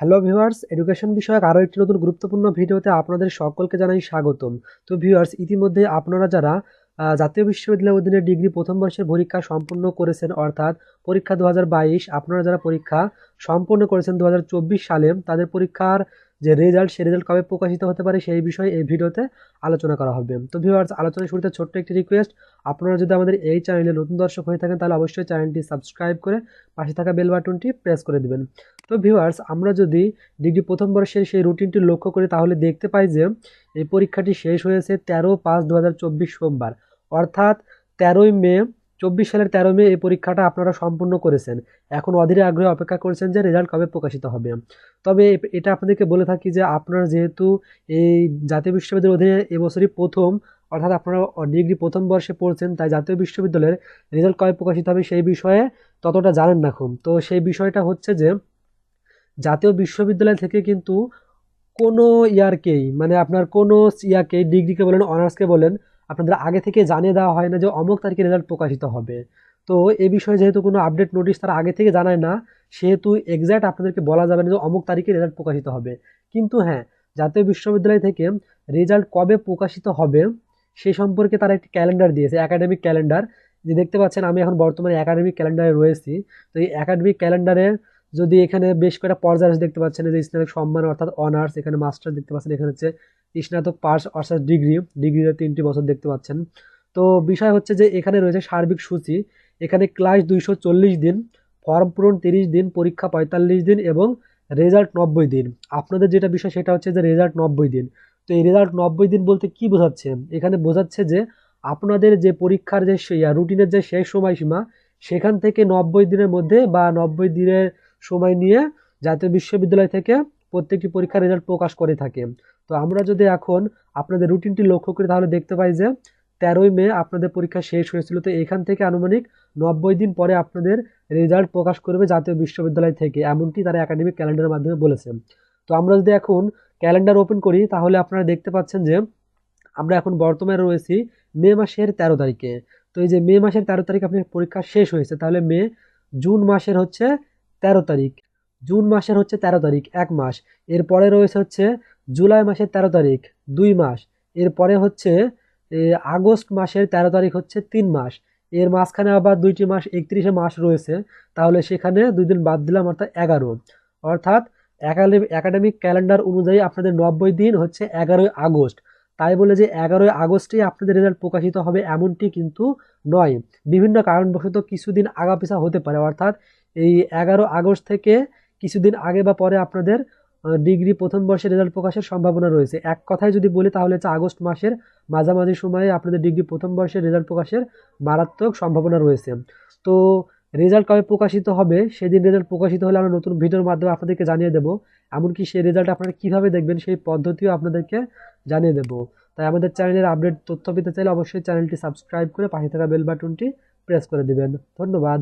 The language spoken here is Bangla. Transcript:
হ্যালো ভিউয়ার্স, এডুকেশন বিষয়ক আরও একটি নতুন গুরুত্বপূর্ণ ভিডিওতে আপনাদের সকলকে জানাই স্বাগতম। তো ভিউয়ার্স, ইতিমধ্যে আপনারা যারা জাতীয় বিশ্ববিদ্যালয়ের অধীনে ডিগ্রি প্রথম বর্ষের পরীক্ষা সম্পূর্ণ করেছেন, অর্থাৎ পরীক্ষা দু হাজার বাইশ, আপনারা যারা পরীক্ষা সম্পূর্ণ করেছেন দু হাজার চব্বিশ সালে, তাদের পরীক্ষার যে রেজাল্ট সেই রেজাল্ট কবে প্রকাশিত হতে পারে সেই বিষয়ে এই ভিডিওতে আলোচনা করা হবে। তো ভিউয়ার্স আলোচনার শুরুতে ছোট্ট একটি রিকোয়েস্ট আপনারা যদি আমাদের এই চ্যানেলে নতুন দর্শক হয়ে থাকেন, তাহলে অবশ্যই চ্যানেলটি সাবস্ক্রাইব করে পাশে থাকা বেল বাটনটি প্রেস করে দেবেন। তো ভিউয়ার্স আমরা যদি ডিগ্রি প্রথম বর্ষের সেই রুটিনটি লক্ষ্য করি, তাহলে দেখতে পাই যে এই পরীক্ষাটি শেষ হয়েছে তেরো পাঁচ দু সোমবার, অর্থাৎ তেরোই মে চব্বিশ সালের তেরো মে এই পরীক্ষাটা আপনারা সম্পূর্ণ করেছেন। এখন অধীরে আগ্রহে অপেক্ষা করছেন যে রেজাল্ট কবে প্রকাশিত হবে। তবে এটা আপনাদেরকে বলে থাকি যে আপনারা যেহেতু এই জাতীয় বিশ্ববিদ্যালয়ের অধীনে এবছরই প্রথম, অর্থাৎ আপনারা ডিগ্রি প্রথম বর্ষে পড়ছেন, তাই জাতীয় বিশ্ববিদ্যালয়ের রেজাল্ট কবে প্রকাশিত হবে সেই বিষয়ে ততটা জানেন না খুব। তো সেই বিষয়টা হচ্ছে যে জাতীয় বিশ্ববিদ্যালয় থেকে কিন্তু কোনো ইয়ারকেই মানে আপনার কোনো ইয়াকে ডিগ্রিকে বলেন, অনার্সকে বলেন আপনাদের আগে থেকে জানিয়ে দেওয়া হয় না যে অমুক তারিখে রেজাল্ট প্রকাশিত হবে। তো এ বিষয়ে যেহেতু কোনো আপডেট নোটিশ তারা আগে থেকে জানায় না, সেহেতু এক্স্যাক্ট আপনাদেরকে বলা যাবে না যে অমুক তারিখে রেজাল্ট প্রকাশিত হবে। কিন্তু হ্যাঁ জাতীয় বিশ্ববিদ্যালয় থেকে রেজাল্ট কবে প্রকাশিত হবে, সে সম্পর্কে তারা একটি ক্যালেন্ডার দিয়েছে একাডেমিক ক্যালেন্ডার যে দেখতে পাচ্ছেন, আমি এখন বর্তমানে একাডেমিক ক্যালেন্ডারে রয়েছি। তো এই একাডেমিক ক্যালেন্ডারের যদি এখানে বেশ কয়েকটা পর্যায় আছে, দেখতে পাচ্ছেন যে স্নাতক সম্মান অর্থাৎ অনার্স এখানে মাস্টার দেখতে পাচ্ছেন, এখানে হচ্ছে স্নাতক পাস অর্থাৎ ডিগ্রি ডিগ্রিতে তিনটি বছর দেখতে পাচ্ছেন। তো বিষয় হচ্ছে যে এখানে রয়েছে সার্বিক সূচি, এখানে ক্লাস দুইশো চল্লিশ দিন ফর্ম পূরণ তিরিশ দিন, পরীক্ষা পঁয়তাল্লিশ দিন এবং রেজাল্ট নব্বই দিন। আপনাদের যেটা বিষয় সেটা হচ্ছে যে রেজাল্ট নব্বই দিন। তো এই রেজাল্ট নব্বই দিন বলতে কি বোঝাচ্ছে? এখানে বোঝাচ্ছে যে আপনাদের যে পরীক্ষার যে রুটিনের যে শেষ সময়সীমা, সেখান থেকে নব্বই দিনের মধ্যে বা নব্বই দিনের সময় নিয়ে জাতীয় বিশ্ববিদ্যালয় থেকে প্রত্যেকটি পরীক্ষার রেজাল্ট প্রকাশ করে থাকে। তো আমরা যদি এখন আপনাদের রুটিনটি লক্ষ্য করি তাহলে দেখতে পাই যে তেরোই মে আপনাদের পরীক্ষা শেষ হয়েছিল। তো এখান থেকে আনুমানিক নব্বই দিন পরে আপনাদের রেজাল্ট প্রকাশ করবে জাতীয় বিশ্ববিদ্যালয় থেকে, এমনটি তারা একাডেমিক ক্যালেন্ডারের মাধ্যমে বলেছে। তো আমরা যদি এখন ক্যালেন্ডার ওপেন করি, তাহলে আপনারা দেখতে পাচ্ছেন যে আমরা এখন বর্তমানে রয়েছি মে মাসের তেরো তারিখে। তো এই যে মে মাসের তেরো তারিখ আপনার পরীক্ষা শেষ হয়েছে, তাহলে মে জুন মাসের হচ্ছে তেরো তারিখ। জুন মাসের হচ্ছে তেরো তারিখ, এক মাস। এরপরে রয়েছে হচ্ছে জুলাই মাসের তেরো তারিখ, দুই মাস। এরপরে হচ্ছে আগস্ট মাসের তেরো তারিখ হচ্ছে তিন মাস। এর মাঝখানে আবার দুইটি মাস, একত্রিশে মাস রয়েছে। তাহলে সেখানে দুই দিন বাদ দিলাম, অর্থাৎ এগারো। অর্থাৎ একাডেমিক ক্যালেন্ডার অনুযায়ী আপনাদের নব্বই দিন হচ্ছে এগারোই আগস্ট। তাই বলে যে এগারোই আগস্টেই আপনাদের রেজাল্ট প্রকাশিত হবে এমনটি কিন্তু নয়। বিভিন্ন কারণবশত কিছুদিন আগাপিছা হতে পারে, অর্থাৎ এই এগারো আগস্ট থেকে কিছুদিন আগে বা পরে আপনাদের ডিগ্রি প্রথম বর্ষের রেজাল্ট প্রকাশের সম্ভাবনা রয়েছে। এক কথায় যদি বলি তাহলে হচ্ছে আগস্ট মাসের মাঝামাঝি সময়ে আপনাদের ডিগ্রি প্রথম বর্ষের রেজাল্ট প্রকাশের মারাত্মক সম্ভাবনা রয়েছে। তো রেজাল্ট কবে প্রকাশিত হবে, সেদিন রেজাল্ট প্রকাশিত হলে আমরা নতুন ভিডিওর মাধ্যমে আপনাদেরকে জানিয়ে দেবো। এমনকি সেই রেজাল্ট আপনারা কীভাবে দেখবেন সেই পদ্ধতিও আপনাদেরকে জানিয়ে দেবো। তাই আমাদের চ্যানেলের আপডেট তথ্য পেতে চাইলে অবশ্যই চ্যানেলটি সাবস্ক্রাইব করে পাশে থাকা বেল বাটনটি প্রেস করে দিবেন। ধন্যবাদ।